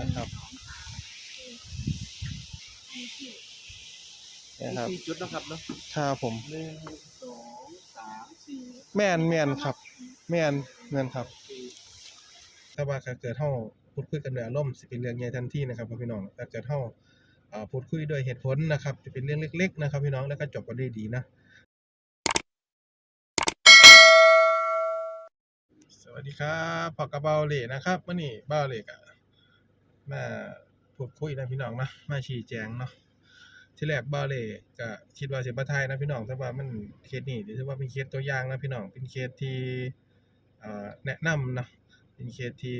นะครับนะครับสี่จุดนะครับเนาะครับผมหนึ่งสองสามสี่แม่นแม่นครับ แม่นแม่นครับสี่ถ้าว่าถ้าเกิดเฮาพูดคุยกันด้วยอารมณ์สิเป็นเรื่องใหญ่ทันทีนะครับพ่อพี่น้องถ้าเกิดเฮาเอ่อพูดคุยด้วยเหตุผลนะครับจะเป็นเรื่องเล็ก ๆ นะครับ พี่น้องแล้วก็จบกันด้วยดีนะสวัสดีครับพอกระเบาเหล่นะครับมื่อนี้เบาเหล่กะ มาพูดคุยนะพี่น้องนะมาชี้แจงเนาะที่แรกบาเล่ก็คิดว่าสิบ่ทยนะพี่น้องแต่ว่ามันเคสนี้ถือว่าเป็นเคสตัวอย่างนะพี่น้องเป็นเคสที่เอ่อแนะนำนะเป็นเคสที่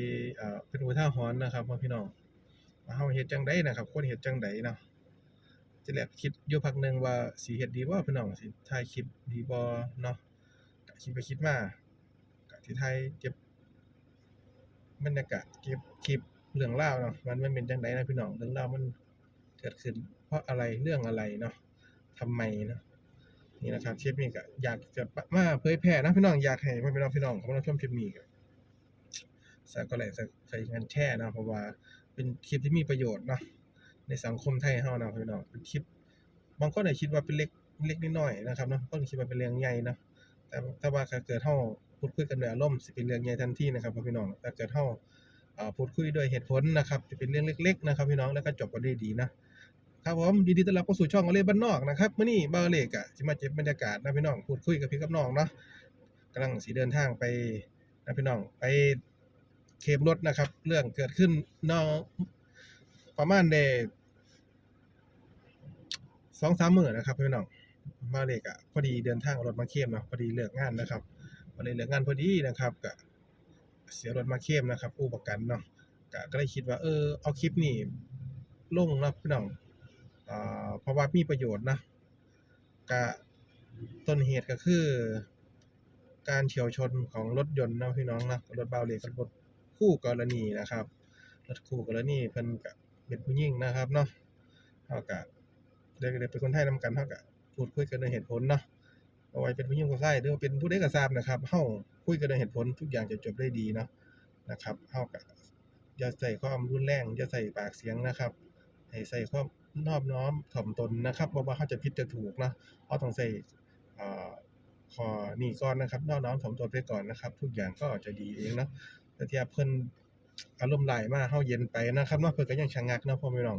เป็นอุทาหรณ์นะครับพ่อพี่น้องว่าเฮาเฮ็ดจังไดนะครับควรเฮ็ดจังไดเนาะที่แรกคิดอยู่พักหนึงว่าสิเฮ็ดดีบ่พี่น้องสิถ่ายคลิปดีบ่เนาะก็คิดไปคิดมาก็ที่ไทยเก็บบรรยากาศเก็บคลิป เรื่องราเนาะมันไมันเป็นจังไดนะพี่น้องเรื่องรามันเกิดขึ้น เพราะอะไรเรื่องอะไรเนาะทำไมเนาะนี่นะครับคลิปนี้ก็อยากจะมาเผยแพร่นะพี่น้องอยากให้พี่น้องพี่น้องของเราชมคลิปนี้ก็สักก็เลยสักใส่เงินแช่นะเพราะว่าเป็นคลิปที่มีประโยชน์เนาะในสังคมไทยเฮานะพี่น้องเป็นคลิปบางคนอาจคิดว่าเป็นเล็กเล็กน้อยๆนะครับเนาะบางคนคิดว่าเป็นเรื่องใหญ่เนาะแต่ถ้าว่าเกิดเฮาพูดคุยกันด้วยอารมณ์สิเป็นเรื่องใหญ่ทันทีนะครับพี่น้องถ้าเกิดเฮาเอ่อ พูดคุยด้วยเหตุผลนะครับ จะเป็นเรื่องเล็ก ๆ นะครับ พี่น้องแล้วก็จบกันด้วยดีนะครับผมยินดีต้อนรับเข้าสู่ช่องอเลบ้านนอกนะครับมื้อนี้บ่าเลกอะสิมาเก็บบรรยากาศนะพี่น้องพูดคุยกับพี่กับน้องเนาะกำลังสิเดินทางไปนะพี่น้องไปเคมรถนะครับ เรื่องเกิดขึ้นเนอกประมาณได้สองสามหมื้อนะครับพี่น้องมาเลกอะพอดีเดินทางรถมาเข้มเนาะพอดีเลิกงานนะครับพอดีเลิกงานพอดีนะครับก็ เสียรถมาเข้มนะครับ ผู้ประกันเนาะก็ก็เลยคิดว่า เออเอาคลิปนี้ลงนะพี่น้องอ่าเพราะว่ามีประโยชน์นะก็ต้นเหตุก็คือ การเฉียวชนของรถยนต์นะพี่น้องนะรถเบาเลกกับรถคู่กรณีนะครับรถคู่กรณีเพิ่นก็เป็นผู้หญิงนะครับเนาะเฮาก็เด็กๆเป็นคนไทยนํกันเฮาก็พูดคุยกันด้วยเหตุผลเนาะ บ่ว่าเป็นผู้หญิงผู้ชายหรือว่าเป็นผู้ใดก็ทราบนะครับเฮาคุยกันด้วยเหตุผลทุกอย่างจะจบได้ดีเนาะนะครับเฮาก็อย่าใส่ความรุนแรงอย่าใส่ปากเสียงนะครับให้ใส่ความนอบน้อมถ่อมตนนะครับบ่ว่าเฮาจะผิดจะถูกนะเฮาต้องใส่เอ่อขอนี้ก่อนนะครับนอบน้อมถ่อมตนไปก่อนนะครับ ทุกอย่างก็จะดีเองเนาะแต่ที่เพิ่นอารมณ์ร้ายมากเฮาเย็นไปนะครับเนาะเพิ่นก็ยังชะงักเนาะพ่อแม่น้อง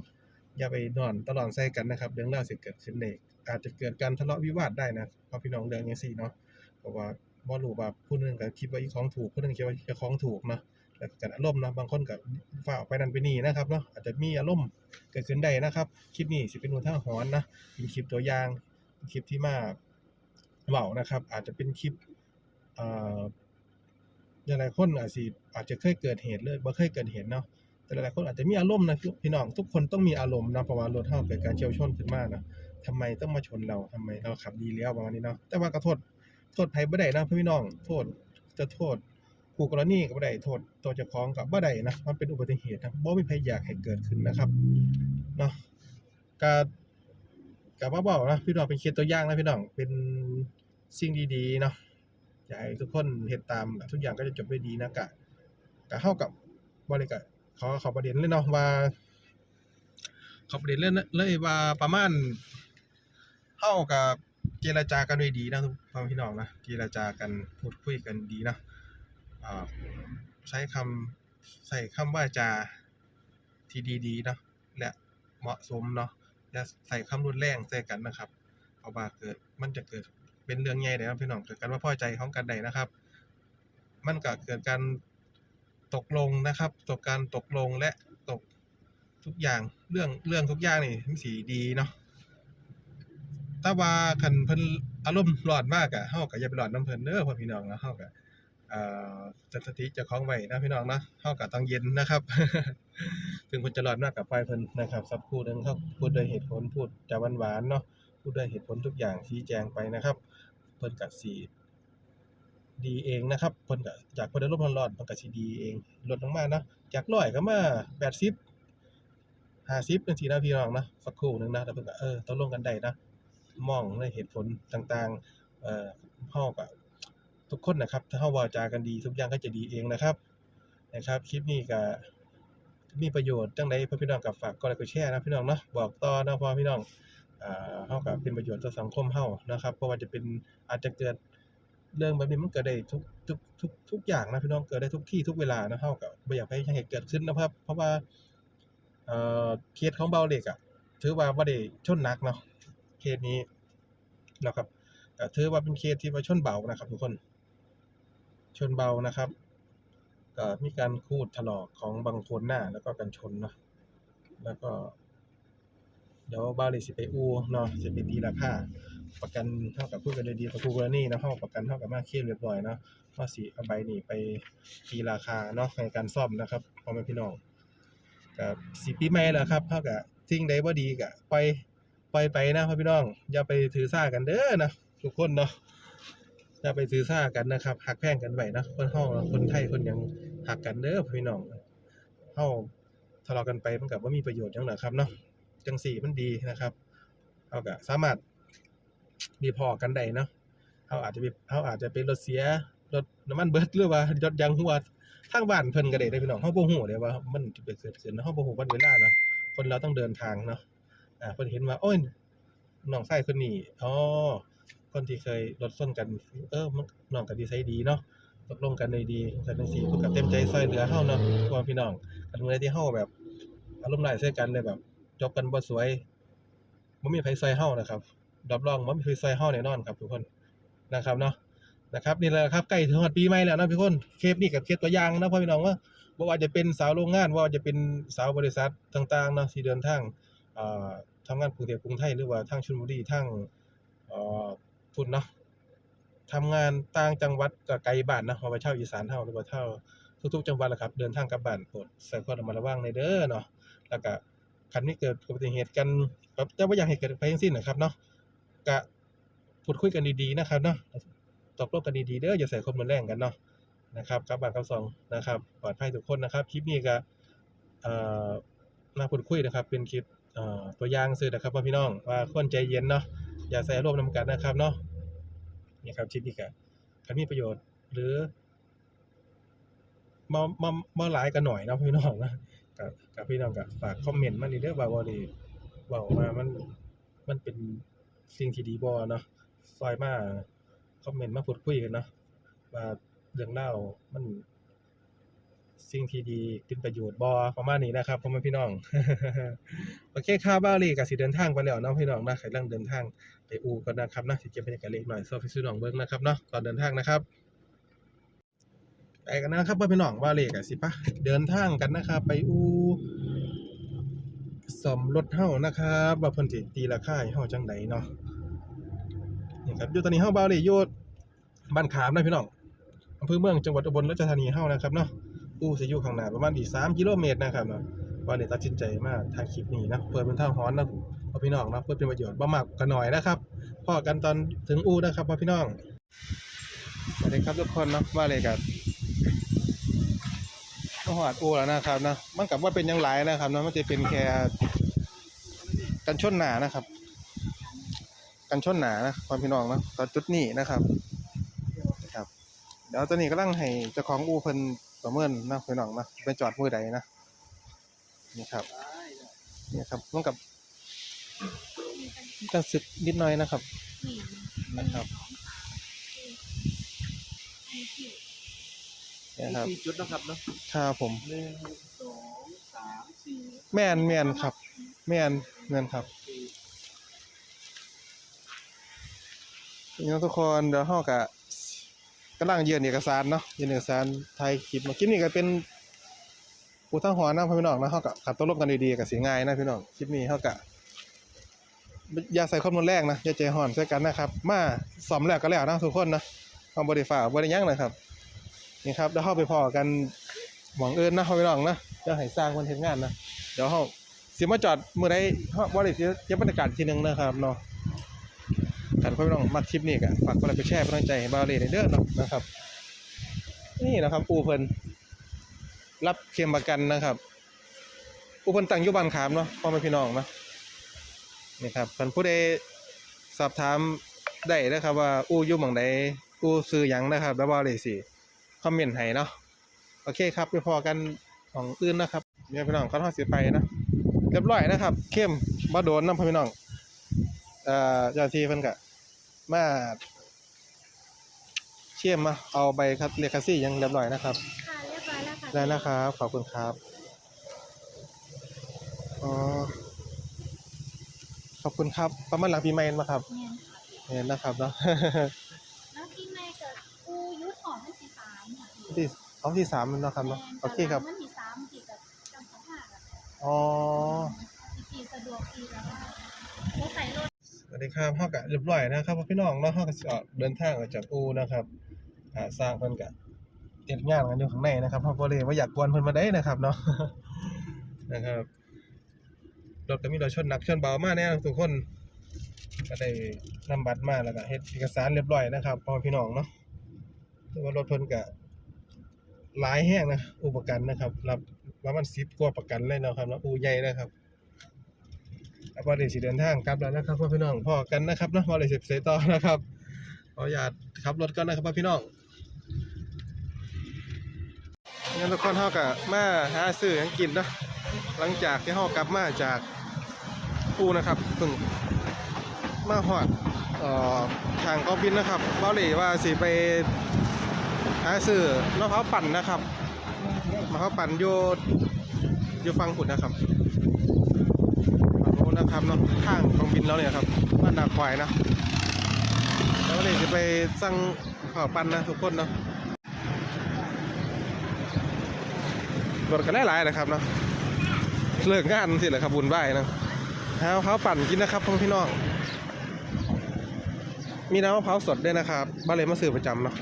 อย่าไปนอนตลอดใส่กันนะครับ เรื่องราวสิเกิดขึ้นได้ อาจจะเกิดการทะเลาะวิวาทได้นะพราะพี่น้องเรื่องจังซี่เนาะเพราะว่าบ่รู้ว่าผู้หนึงก็คิดว่าอีของถูกผู้หนึงคิดว่าจ้าของถูกเนาะแล้วก็เกิดอารมณ์เนาะบางคนก็ฟ้าวไปนั่นไปนี่นะครับเนาะอาจจะมีอารมณ์เกิดขึ้นได้นะครับคลิปนี้สิเป็นอุทาหรณ์นะเป็นคลิปตัวอย่างเป็นคลิปที่มาเว้านะครับ อาจจะเป็นคลิปอ่อหลายคนอาจสิอาจจะเคยเกิดเหตุเลยบ่เคยเกิดเหตุเนาะแต่หลายๆคนอาจจะมีอารมณ์นะพี่น้องทุกคนต้องมีอารมณ์นะเพราะว่ารถเฮาเกิดการเฉียวชนขึ้นมากนะ ทำไมต้องมาชนเราทำไมเราขับดีแล้วประมาณนี้เนาะแต่ว่าก็โทษโทษไผบ่ได้นะพี่น้อง โทษจะโทษคู่กรณีก็บ่ได้โทษตัวเจ้าของก็บ่ได้นะมันเป็นอุบัติเหตุนะบ่มีใครอยากให้เกิดขึ้นนะครับเนาะก็ก็บ่เว้านะพี่น้องเป็นเคสตัวอย่างนะพี่น้องเป็นสิ่งดีๆเนาะอยากให้ทุกคนเฮ็ดตามทุกอย่างก็จะจบด้วยดีนะกะก็เฮากับบ่ได้ก็ขอขอประเด็นเลยเนาะว่าขอประเด็นเลยนะเลยว่าประมาณ เฮากับเจรจากันด้วยดีนะทุกพ่อพี่น้องนะเจรจากันพูดคุยกันดีนะใช้คำใส่คำว่าจาที่ดีๆเนาะและเหมาะสมเนาะอย่าใส่คำรุนแรงใส่กันนะครับเพราะว่าเกิดมันจะเกิดเป็นเรื่องใหญ่ได้นะพี่น้องเกิดการว่าพอใจของกันใดนะครับ มันก็เกิดการตกลงนะครับ ตกการตกลงและตกทุกอย่างเรื่องเรื่องทุกอย่างนี่มันสิดีเนาะ แต่ว่าคันเพิ่นอารมณ์ร้อนมากอะเฮาก็อย่าไปร้อนนำเพิ่นเด้อพ่อพี่น้องนะเฮาก็เอ่อจัดสติเจ้าของไว้นะพี่น้องนะเฮาก็ต้องเย็นนะครับ ถึงเพิ่นจะร้อนมากก็ปล่อยเพิ่นนะครับสักครู่หนึงเขาพูดด้วยเหตุผลพูดจาหวานๆเนาะพูดด้วยเหตุผลทุกอย่างชี้แจงไปนะครับ เพิ่นก็สิดีเองนะครับเพิ่นก็จากเพิ่นได้ลดความร้อนเพิ่นก็สิดีเองลดลงมาเนาะจาก100ก็มา80 50จังซี่นะพี่น้องนะสักครู่หนึงนะแล้วเพิ่นก็เออตกลงกันได้นะ มองในเหตุผลต่างๆเอ่อเฮาก็ทุกคนนะครับ ถ้าเฮาเว้าจากันดี ทุกอย่างก็จะดีเองนะครับ นะครับ คลิปนี้ก็มีประโยชน์จังใดพ่อพี่น้องก็ฝากกดไลค์กดแชร์นะพี่น้องเนาะ บอกต่อนะพ่อพี่น้องอ่าเฮาก็เป็นประโยชน์ต่อสังคมเฮานะครับเพราะว่าจะเป็นอาจจะเกิดเรื่องแบบนี้มันเกิดได้ทุกทุกทุกทุกอย่างนะพี่น้องเกิดได้ทุกที่ทุกเวลานะเฮาก็บ่อยากให้ให้เกิดขึ้นนะครับ เพราะว่าเอ่อเคสของเบาเหล็กอะถือว่าบ่ได้ชนหนักเนาะ เคสนี้นะครับถือว่าเป็นเคสที่ว่าชนเบานะครับ ทุกคน ชนเบานะครับก็มีการขูดถลอกของบางคนหน้า แล้วก็กันชนเนาะแล้วก็ เดี๋ยวบาลีสิไปอู้เนาะสิไปตีราคาประกันเท่ากับพูดกันเลยดีกับคู่กรณีเนะเท่าประกันเท่ากับมาเคลียเรียบร้อยเนาะว่าสิเอาใบนี้ไปตีราคาเนาะในการซ่อมนะครับพ่อแม่พี่น้องกับสิปีใหม่แล้วครับเท่ากับสิ่งใดบ่ดีก็ปล่อย ปล่อยไปนะพ่อพี่น้อง อย่าไปถือซ่ากันเด้อนะทุกคนเนาะอย่าไปถือซ่ากันนะครับหักแพ่งกันไว้นะคนเฮาคนไทยคนยังหักกันเด้อพ่อพี่น้องเฮาทะเลาะกันไปมันก็บ่มีประโยชน์ยังหรอครับเนาะจังสี่มันดีนะครับเราก็สามารถมีพอกันได้เนาะเขาอาจจะไปเขาอาจจะเป็นรถเสียรถน้ำมันเบิดหรือว่ารถยางหัวทางบ้านเพิ่นก็ได้เด้อพี่น้องเฮาบ่ฮู้เด้ว่ามันจะเกิดขึ้นเนาะเฮาบ่ฮู้วันเวลาเนาะคนเราต้องเดินทางเนาะ อ่าเพิ่นเห็นว่าโอ้ยน้องชายคนนี้อ๋อคนที่เคยรถชนกัน เออมันน้องก็นิสัยดีเนาะตกลงกันได้ดีกันจังซี่เพิ่นก็เต็มใจช่วยเหลือเฮาเนาะพ่อพี่น้องกันเมื่อที่เฮาแบบอารมณ์ร้ายใส่กันเลยแบบจบกันบ่สวยบ่มีไผซอยเฮานะครับรับรองบ่มีไผซอยเฮาแน่นอนครับทุกคนนะครับเนาะนะครับนี่แหละครับใกล้ถึงฮอดปีใหม่แล้วนะทุกคนเคสนี้กับเคสตัวอย่างนะพ่อพี่น้องว่าบ่ว่าจะเป็นสาวโรงงานว่าจะเป็นสาวบริษัทต่างๆเนาะที่เดินทางอ่อ ทำงานกรุงเทพกรุงไทยหรือว่าทางชลบุรีทางเอ่อพุ่นเนาะทำงานต่างจังหวัดก็ไกลบ้านเนาะว่าไปเช่าอีสานเฮาหรือว่าเช่าทุกๆจังหวัดแหละครับ เดินทางกลับบ้านโปรดใส่ความระมัดระวังในเด้อเนาะแล้วก็คันนี้เกิดอุบัติเหตุกันแบบจะว่าอยากให้เกิดไปทั้งสิ้นนะครับเนาะกะพูดคุยกันดีๆนะครับเนาะตกลงกันดีๆเด้ออย่าใส่ความรุนแรงกันเนาะนะครับกับบางคำสองนะครับปลอดภัยทุกคนนะครับคลิปนี้ก็เอ่อน่าพูดคุยนะครับ เป็นคลิป ตัวอย่างซื่อนะครับว่าพี่น้องว่าควรใจเย็นเนาะอย่าใส่อารมณ์นำกันนะครับเนาะนี่ครับคลิปนี้ก็คันมีประโยชน์หรือมามามาหลายกันหน่อยนะพี่น้องนะกับกับพี่น้องก็ฝากคอมเมนต์มานี่เด้อว่าบ่ได้เว้ามามันมันเป็นสิ่งที่ดีบ่เนาะซอยมาคอมเมนต์มาพูดคุยกันเนาะว่าเรื่องรามัน สิ่งที่ดีเป็นประโยชน์บ่ประมาณนี้นะครับพ่อแม่พี่น้อง โอเคครับบ้าลีก็สิเดินทางไปแล้วเนาะพี่น้องนะกำลังเดินทางไปอู่กันนะครับนะสิเก็บบรรยากาศเล็กหน้อยซอพี่ซื้อน้องเบิ่งนะครับเนาะก่อนเดินทางนะครับไปกันนะครับพ่อพี่น้องว่าเลขอะสิปะเดินทางกันนะครับ ไปอูสมรถเฮานะครับว่าเพิ่นสิตีราคาให้เฮาจังใดเนาะนี่ครับอยู่ตอนนี้เฮาบ่าลขอยู่บ้านขามนะพี่น้องอำเภอเมืองจังหวัดอุบลราชธานีเฮานะครับเนาะ อูสิอยู่ข้างหน้าประมาณอีก3กิโลเมตรนะครับเนาะว่าเลยตัดสินใจมาถ่ายคลิปนี้นะเพื่อเป็นทางฮ้อนนะพ่อพี่น้องนะเพื่อเป็นประโยชน์บ่มากก็น้อยนะครับพอกันตอนถึงอูนะครับพ่อพี่น้องสวัสดีครับทุกคนเนาะว่าเลยกับก็หอดอูแล้วนะครับนะมันกับว่าเป็นยังหลายนะครับนะมันจะเป็นแค่กันชนหนานะครับ กันชนหนานะความพี่น้องนะตอนจุดนี้นะครับครับ เดี๋ยวตอนนี้กำลังให้เจ้าของอูเพิ่น ประเมินนะพี่น้องนะเป็นจอดมือใดนะนี่ครับนี่ครับมันกับกันสึกนิดหน่อยนะครับนะครับนี่ครับสี่จุดนะครับเนาะครับผมหนึ่งสองสามสี่แม่นแม่นครับ แม่นแม่นครับสี่พี่น้องทุกคนเดี๋ยวเฮาก็กำลังยื่นเอกสารเนาะยื่นเอกสารไทยคลิปเนาคลิปนี้ก็เป็นอุทาหรณ์นะพี่น้องนะเฮาก็ขับตัวลบกันดีๆก็สิง่ายนะพี่น้องคลิปนี้เฮาก็อย่าใส่ความรุนแรงนะอย่าใจร้อนใส่กันนะครับ มาซ่อมแล้วก็แล้วนะทุกคนนะเฮาบ่ได้ฝ่าบ่ได้ยังนะครับนี่ครับเดี๋ยวเฮาไปพอกันหวังเอิ้นนะพี่น้องนะเดี๋ยวให้สร้างมันเฮ็ดงานนะเดี๋ยวเฮาสิมาจอดมื้อใดเฮาบ่ได้สิเก็บบรรยากาศทีหนึงนะครับเนาะ ท่านผู้ชมมาคลิปนี้ก็ฝากกดไลค์กดแชร์เป็นกำลังใจให้บาวเลในเด้อเนาะนะครับ นี่นะครับ อูเพิ่นรับเคลมประกันนะครับ อูเพิ่นตั้งอยู่บ้านขามเนาะพ่อแม่พี่น้องเนาะนี่ครับท่านผู้ใดสอบถามได้นะครับว่าอูอยู่หม่องใดอูซื้อหยังนะครับ แล้วบาวเลสิคอมเมนต์ให้เนาะโอเคครับไปพอกันของอื่นนะครับเนี่ยพี่น้องเขาทอดเสียไปนะเรียบร้อยนะครับ เข้มบ่โดนน้ำพี่น้อง เอ่อเจ้าที่เพิ่นก็ มา เชี่ยมมาเอาใบคัดเรียกคัสซี่ยังเรียบร้อยนะครับค่ะเรียบร้อยแล้วค่ะได้แล้วครับขอบคุณครับอ๋อขอบคุณครับประมาณหลังปีใหม่มาครับเนี่ยค่ะเห็นนะครับเนาะ แล้วที่แม่เกิดกูยุทธของมันสีสามค่ะที่ท้องที่สามเนาะครับเนาะโอเคครับมันสีสามสีกับจำสภาพอะอ๋อสีสะดวกสีแล้วก็รถใส่รถส วัสดีครับเฮาก็เรียบร้อยนะครับพี่น้องเนาะเฮาก็สิออกเดินทางออกจากอูนะครับอ่าสร้างเพิ่นก็เฮ็ดงานกันอยู่ข้างในนะครับเฮาบ่ได้ว่าอยากกวนเพิ่นมาได้นะครับเนาะนะครับรถก็มีรถชนหนักชนเบามาแน่ทุกคนก็ได้นำบัตรมาแล้วก็เฮ็ดเอกสารเรียบร้อยนะครับพ่อพี่น้องเนาะแต่ว่ารถเพิ่นก็หลายแห้งนะอูประกันนะครับรับประมาณ10กว่าประกันเลยเนาะครับเนาะอูใหญ่นะครับ แล้วก็เดี๋ยสิเดินทางกลับแล้วนะครับพ่อพี่น้องพ่อกันนะครับนะว่าเลยสิบเซต่อนะครับขออนุญาตขับรถก่อนนะครับพ่อพี่น้องงั้นทุกคนเฮาก็มาหาซื้อยังกินเนาะหลังจากที่เฮากลับมาจากปูนะครับเพิ่งมาฮอดอ่อทางกองบินนะครับเว้าเลยว่าสิไปหาซื้อมะพร้าวปั่นนะครับมะพร้าวปั่นอยู่อยู่ฟังขุดนะครับ นะครับเนาะข้างกองบินแล้วเนี่ยครับบ้านนาควายนะแล้วก็เลยจะไปสั่งข้าวปั้นนะทุกคนเนาะรถกันหลายๆนะครับเนาะเลิกงานสิแหละครับบุญไหว้นะหาข้าวปั่นกินนะครับพ่อพี่น้องมีน้ำมะพร้าวสดด้วยนะครับบ้านเลยมาซื้อประจำเนาะ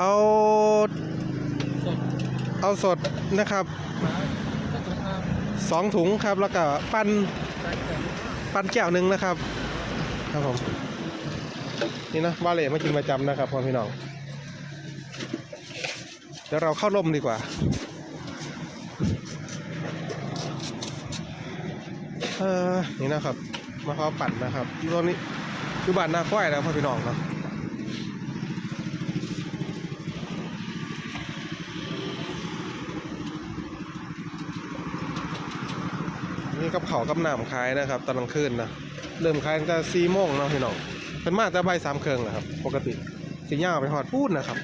เอาเอาสดนะครับ สองถุงครับ แล้วก็ปั้นปั้นแก้วหนึ่งนะครับ ครับผมนี่นะวาเล่มากินประจำนะครับพ่อพี่น้องเดี๋ยวเราเข้าร่มดีกว่าเออนี่นะครับมะพร้าวปั่นนะครับตอนนี้คือบ้านนาควายนะพ่อพี่น้องเนาะ กับเขากับน้ำขายนะครับตอนกลางคืนนะเริ่มขายตั้งแต่สี่โมงเนาะพี่น้องเป็นมาแต่บ่ายสามเครื่องนะครับ ปกติสิย่าไปหอดพูดนะครับ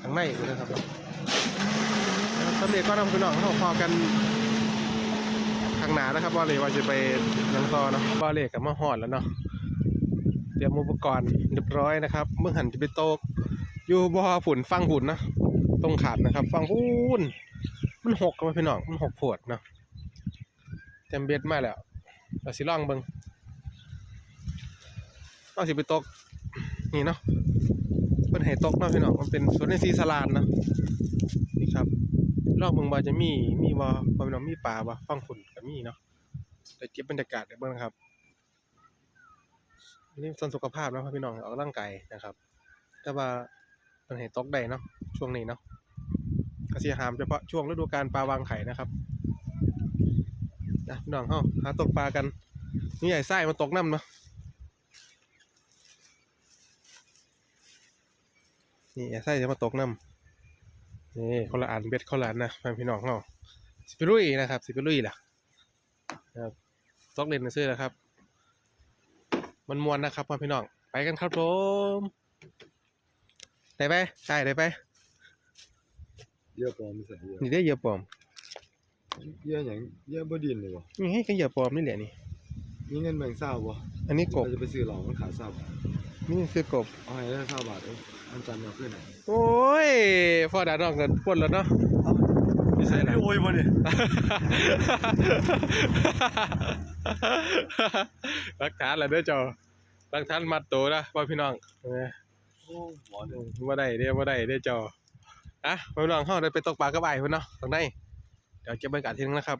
ข้างในนะครับสำเร็จก็นำพี่น้องเข้าพอกันข้างหน้านะครับว่าเลยว่าจะไปยังต่อเนาะว่าเลยกับมาหอดแล้วเนาะเตรียมอุปกรณ์เรียบร้อยนะครับเมื่อหันจะไปโตกอยู่บ่อฝุ่นฟังฝุ่นนะตรงขาดนะครับ ฟังฝุ่นมันหกกันพี่น้องมันหกปวดเนาะ ต็มเบ็ดมาแล้วเราสิล่องเบิ่งเราสิไปตก นี่เนาะเป็นให้ตกเนาะพี่น้องมันเป็นสวนในซีสลานนะนี่ครับล่องเบิงว่าจะมีมีบ่บ่พี่น้องมีปลาบ่ฟังฝุ่นก็มีเนาะแต่เก็บบรรยากาศได้เบิ่งนะครับนี่ส่วนสุขภาพนะพี่น้องออกกำลังกายนะครับ แต่ว่าเป็นให้ตกได้เนาะช่วงนี้เนาะก็สิหามเฉพาะช่วงฤดูกาลปลาวางไข่นะครับ นะพี่น้องเฮาหาตกปลากันนี่ใหญ่ไส้มาตกน้ำเนาะนี่ใหญ่ไส้จะมาตกน้ำนี่คนละอันเบ็ดคนละอันนะพี่น้องเฮาสิไปลุยนะครับ สิไปลุยล่ะนะครับตกเล่นซื้อแล้วครับ มันมวนนะครับพี่น้องไปกันครับผมได้ไปใช่ได้ไปเยอะปลอมไม่ใส่เยอะนี่ได้เหยื่อปลอม เยอะอย่างเยอะบ่ดินเลยวะนี่ให้กันเหยื่อปลอมนี่แหละนี่มีเงินแบ่งเศร้าบ่อันนี้กบเราจะไปซื้อเหล่ามันขายเศร้าบาทนี่คือกบเอาให้ได้เศร้าบาทเอ้ยอันจันทร์เอาขึ้นไหนโอ้ยพ่อดาน้องกันปล้นแล้วเนาะไม่ใช่ละโอ้ยบ่เนี่ยหลักฐานแล้วเด้อเจ้าหลักฐานมัดตัวนะว่าพี่น้องเออโอ้หมอเนี่ยบ่ได้เด้อบ่ได้เด้อเจ้าอะพี่น้องเฮาได้ไปตกปลากับอ้ายเพิ่นเนาะตรงใน เดี๋ยวเก็บบรรยากาศทีนึงนะครับ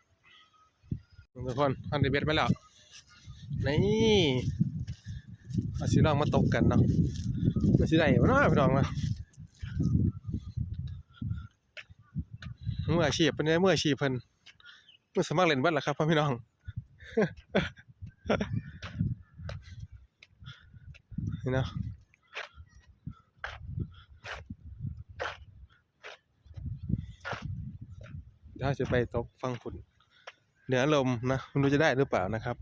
ทุกคนเฮาได้เบ็ดไปแล้ว นี่เอาสิลองมาตกกันเนาะมันสิได้บ่เนาะพี่น้องเนาะมืออาชีพเพิ่นได้มืออาชีพเพิ่นเมื่อสมัครเล่นเบิดล่ะครับพ่อพี่น้องนี่เนาะ ถ้าจะไปตกฟังฝุ่นเหนือลมนะไม่รู้จะได้หรือเปล่านะครับ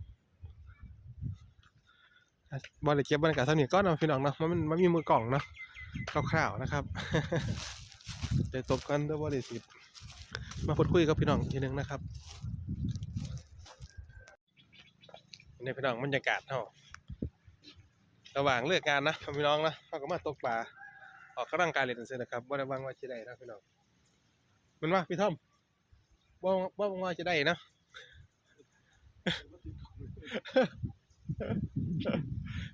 บอลเลยเก็บบรรยากาศสนิทก็นาะพี่น้องนะมันมันมีมือกล่องนะคร่าวๆนะครับเดี๋ยวตบกันด้วยบอลเลยสิบมาพูดคุยกับพี่น้องอีกทีหนึงนะครับในพี่น้องบรรยากาศเนาระหว่างเลิกงานนะพี่น้องนะเราก็มาตกปลาออกกำลังกายเล่นเสร็จนะครับบ่ได้วางว่าจะได้นะพี่น้องมันว่าพี่ทอม บ่บ่าว่าจะได้นะ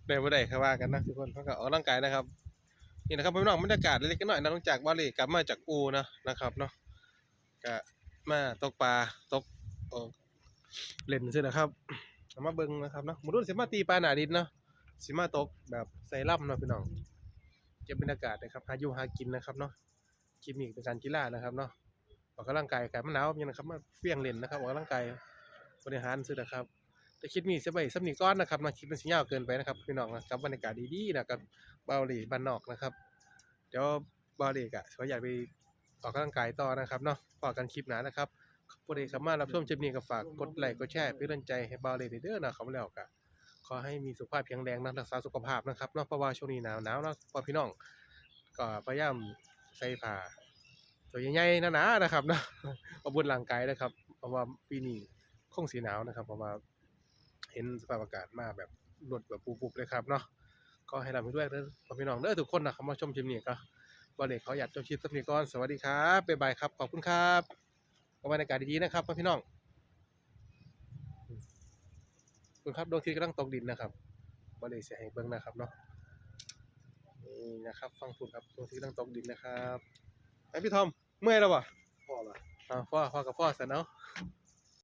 ได้บ่ได้ครับว่ากันนะทุกคนเขาก็ออกกำลังกายนะครับ นี่นะครับพี่น้องบรรยากาศเล็กๆน้อยๆนะหลังจากว่าเลยกลับมาจากอูนะนะครับเนาะก็มาตกปลาตกเล่นซื่อนะครับมาเบิ่งนะครับเนาะหมู่รุ่นสิมาตีปลาหนาดินเนาะสิมาตกแบบใส่ล่ำเนาะพี่น้องเก็บบรรยากาศนะครับหาอยู่หากินนะครับเนาะคลิปนี้เป็นการกีฬานะครับเนาะ ออกกำลังกายกาศมันหนาวอย่างนะครับมาเฟี้ยงเล่นนะครับออกกำลังกายบริหารซื่อนะครับแต่คลิปนี้จะไปสำนีก้อนนะครับนะคลิปมันสิยาวเกินไปนะครับพี่น้องนะครับบรรยากาศดีๆนะครับบาหลีบ้านนอกนะครับ เดี๋ยวบาหลีกะขออยากไปออกกำลังกายต่อนะครับเนาะพอกันคลิปหน้านะครับผู้ใดสามารถรับชมคลิปนี้ก็ฝากกดไลค์กดแชร์เป็นกำลังใจให้บาหลีเด้อนะครับแล้วก็ขอให้มีสุขภาพแข็งแรงนะรักษาสุขภาพนะครับเนาะเพราะว่าช่วงนี้หนาวหนาวนะพอพี่น้องก็พยายามใส่ผ้า ตัวใหญ่ๆหนาๆนะครับเนาะเอาบนร่างกายนะครับ เพราะว่าปีนี้คงสีหนาวนะครับ เพราะว่าเห็นสภาพอากาศมาแบบรวดแบบปุบๆเลยครับเนาะก็ให้เราไปด้วยเด้อพี่น้องเด้อทุกคนนะครับมาชมคลิปนี้ก็บอลเล็กเขาอยากชมคลิปสักนิดก่อนสวัสดีครับบ๊ายบายครับขอบคุณครับก็บรรยากาศดีๆนะครับพี่น้องคุณครับดวงอาทิตย์กำลังตกดินนะครับบอลเล็กเสียให้เบิ่งนะครับเนาะนี่นะครับ ฟังพูดครับดวงอาทิตย์กำลังตกดินนะครับ ไอพี่ทอมเมื่อยแล้ววะพ่อละอ่าพ่อพ่อกับพ่อเสร็จเนาะ